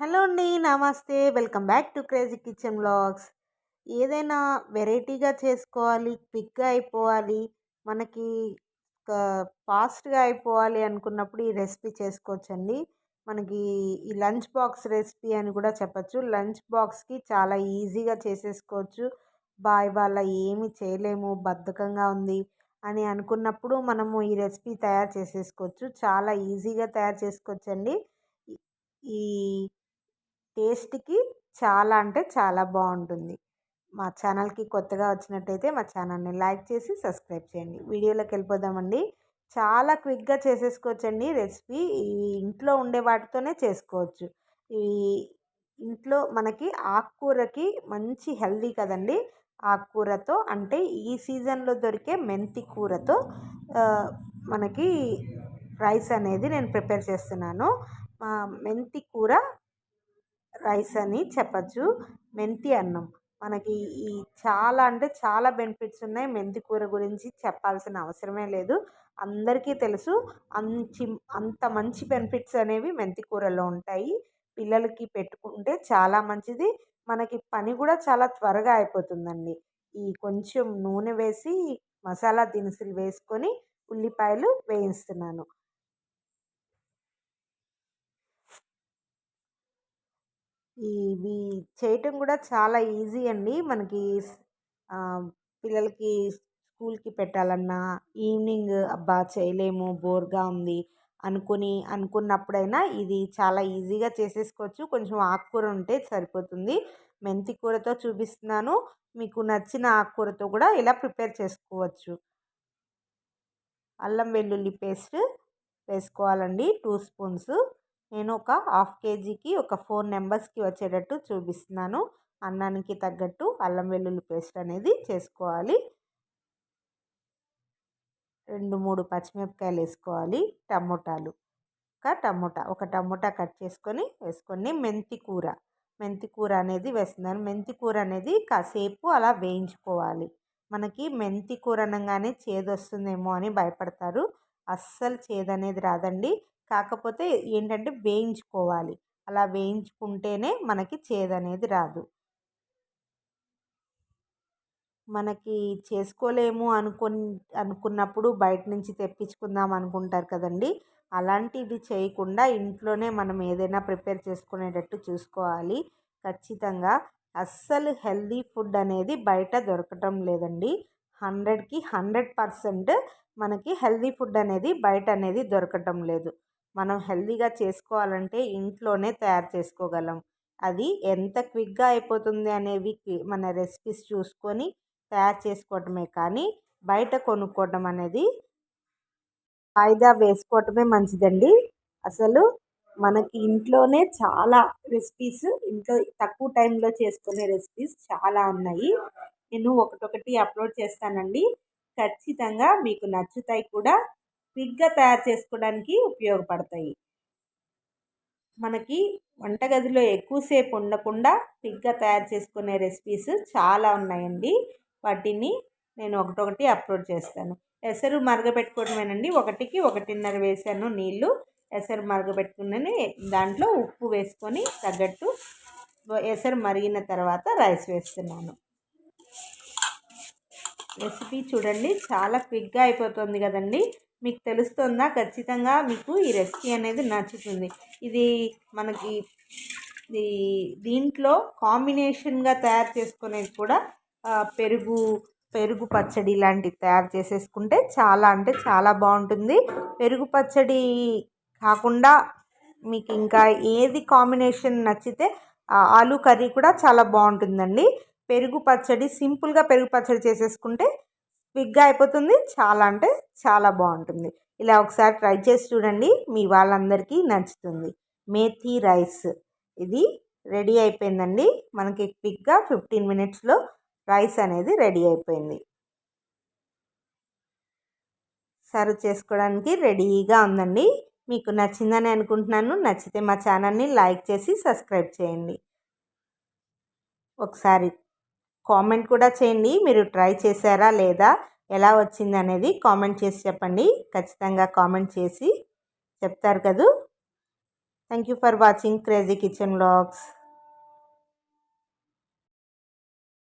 Hello అండి నమస్తే. Welcome back to crazy kitchen blogs ఏదైనా వెరైటీగా చేసుకోవాలి క్విక్గా అయిపోవాలి మనకి ఫాస్ట్గా అయిపోవాలి అనుకున్నప్పుడు ఈ రెసిపీ చేసుకోవచ్చండి. మనకి ఈ లంచ్ బాక్స్ రెసిపీ అని కూడా చెప్పచ్చు. లంచ్ బాక్స్కి చాలా ఈజీగా చేసేసుకోవచ్చు. బాయ్ వాళ్ళ ఏమి చేయలేము బద్ధకంగా ఉంది అని అనుకున్నప్పుడు మనము ఈ రెసిపీ తయారు చేసేసుకోవచ్చు. చాలా ఈజీగా తయారు చేసుకోవచ్చండి. ఈ టేస్ట్కి చాలా అంటే చాలా బాగుంటుంది మా ఛానల్కి కొత్తగా వచ్చినట్టయితే మా ఛానల్ని లైక్ చేసి సబ్స్క్రైబ్ చేయండి. వీడియోలోకి వెళ్ళిపోదామండి. చాలా క్విక్గా చేసేసుకోవచ్చండి రెసిపీ. ఇవి ఇంట్లో ఉండే వాటితోనే చేసుకోవచ్చు. ఇవి ఇంట్లో మనకి ఆకుకూరకి మంచి హెల్దీ కదండి. ఆకుకూరతో అంటే ఈ సీజన్లో దొరికే మెంతి కూరతో మనకి రైస్ అనేది నేను ప్రిపేర్ చేస్తున్నాను. మెంతి కూర రైస్ అని చెప్పచ్చు. మెంతి అన్నం. మనకి ఈ చాలా అంటే చాలా బెనిఫిట్స్ ఉన్నాయి. మెంతి కూర గురించి చెప్పాల్సిన అవసరమే లేదు. అందరికీ తెలుసు. అంచి అంత మంచి బెనిఫిట్స్ అనేవి మెంతి కూరలో ఉంటాయి. పిల్లలకి పెట్టుకుంటే చాలా మంచిది. మనకి పని కూడా చాలా త్వరగా అయిపోతుందండి. ఈ కొంచెం నూనె వేసి మసాలా దినుసులు వేసుకొని ఉల్లిపాయలు వేయిస్తున్నాను. ఇవి చేయటం కూడా చాలా ఈజీ అండి. మనకి పిల్లలకి స్కూల్కి పెట్టాలన్నా ఈవినింగ్ అబ్బా! చేయలేము బోర్గా ఉంది అనుకుని అనుకున్నప్పుడైనా ఇది చాలా ఈజీగా చేసేసుకోవచ్చు. కొంచెం ఆకుకూర ఉంటే సరిపోతుంది. మెంతి కూరతో చూపిస్తున్నాను. మీకు నచ్చిన ఆకుకూరతో కూడా ఇలా ప్రిపేర్ చేసుకోవచ్చు. అల్లం వెల్లుల్లి పేస్ట్ వేసుకోవాలండి. Two spoons. నేను ఒక హాఫ్ కేజీకి ఒక ఫోర్ మెంబర్స్కి వచ్చేటట్టు చూపిస్తున్నాను. అన్నానికి తగ్గట్టు అల్లం వెల్లుల్లి పేస్ట్ అనేది చేసుకోవాలి. రెండు మూడు పచ్చిమిరపకాయలు వేసుకోవాలి. టమోటాలు. ఒక టమోటా ఒక టమోటా కట్ చేసుకొని వేసుకొని మెంతి కూర. మెంతి కూర అనేది వేస్తున్నాను మెంతి కూర అనేది కాసేపు అలా వేయించుకోవాలి. మనకి మెంతి కూర అనగానే చేదు వస్తుందేమో అని భయపడతారు. అస్సలు చేదు అనేది రాదండి. కాకపోతే ఏంటంటే వేయించుకోవాలి. అలా వేయించుకుంటేనే మనకి చేదు అనేది రాదు. మనకి చేసుకోలేము అనుకుని అనుకున్నప్పుడు బయట నుంచి తెప్పించుకుందాం అనుకుంటారు కదండి. అలాంటిది చేయకుండా ఇంట్లోనే మనం ఏదైనా ప్రిపేర్ చేసుకునేటట్టు చూసుకోవాలి. ఖచ్చితంగా అస్సలు హెల్దీ ఫుడ్ అనేది బయట దొరకటం లేదండి. హండ్రెడ్కి హండ్రెడ్ పర్సెంట్ మనకి హెల్దీ ఫుడ్ అనేది బయట అనేది దొరకటం లేదు. మనం హెల్దీగా చేసుకోవాలంటే ఇంట్లోనే తయారు చేసుకోగలం. అది ఎంత క్విక్గా అయిపోతుంది అనేవి మన రెసిపీస్ చూసుకొని తయారు చేసుకోవటమే కానీ బయట కొనుక్కోవటం అనేది వాయిదా వేసుకోవటమే మంచిదండి. అసలు మనకి ఇంట్లోనే చాలా రెసిపీస్ ఇంట్లో తక్కువ టైంలో చేసుకునే రెసిపీస్ చాలా ఉన్నాయి. నేను ఒకటొకటి అప్లోడ్ చేస్తానండి. ఖచ్చితంగా మీకు నచ్చుతాయి కూడా. క్విక్గా తయారు చేసుకోవడానికి ఉపయోగపడతాయి. మనకి వంటగదిలో ఎక్కువసేపు ఉండకుండా క్విక్గా తయారు చేసుకునే రెసిపీస్ చాలా ఉన్నాయండి. వాటిని నేను ఒకటొకటి అప్లోడ్ చేస్తాను. ఎసరు మరగబెట్టుకోవడమేనండి. ఒకటికి ఒకటిన్నర వేసాను నీళ్ళు. ఎసరు మరగబెట్టుకుని దాంట్లో ఉప్పు వేసుకొని తగ్గట్టు ఎసరు మరిగిన తర్వాత రైస్ వేస్తున్నాను. రెసిపీ చూడండి. చాలా క్విక్గా అయిపోతుంది కదండి. మీకు తెలుస్తుందా? ఖచ్చితంగా మీకు ఈ రెసిపీ అనేది నచ్చుతుంది. ఇది మనకి దీంట్లో కాంబినేషన్గా తయారు చేసుకునేది కూడా పెరుగు పెరుగు పచ్చడి లాంటివి తయారు చేసేసుకుంటే చాలా అంటే చాలా బాగుంటుంది. పెరుగు పచ్చడి కాకుండా మీకు ఇంకా ఏది కాంబినేషన్ నచ్చితే ఆలు కర్రీ కూడా చాలా బాగుంటుందండి. పెరుగు పచ్చడి సింపుల్గా పెరుగు పచ్చడి చేసేసుకుంటే క్విక్గా అయిపోతుంది. చాలా అంటే చాలా బాగుంటుంది. ఇలా ఒకసారి ట్రై చేసి చూడండి. మీ వాళ్ళందరికీ నచ్చుతుంది. మేథీ రైస్. ఇది రెడీ అయిపోయిందండి. మనకి క్విక్గా ఫిఫ్టీన్ మినిట్స్లో రైస్ అనేది రెడీ అయిపోయింది. సర్వ్ చేసుకోవడానికి రెడీగా ఉందండి. మీకు నచ్చిందని అనుకుంటున్నాను. నచ్చితే మా ఛానల్ని లైక్ చేసి సబ్స్క్రైబ్ చేయండి. ఒకసారి కామెంట్ కూడా చేయండి. మీరు ట్రై చేశారా లేదా? ఎలా వచ్చింది అనేది కామెంట్ చేసి చెప్పండి. ఖచ్చితంగా కామెంట్ చేసి చెప్తారు కదూ. Thank you for watching crazy kitchen blogs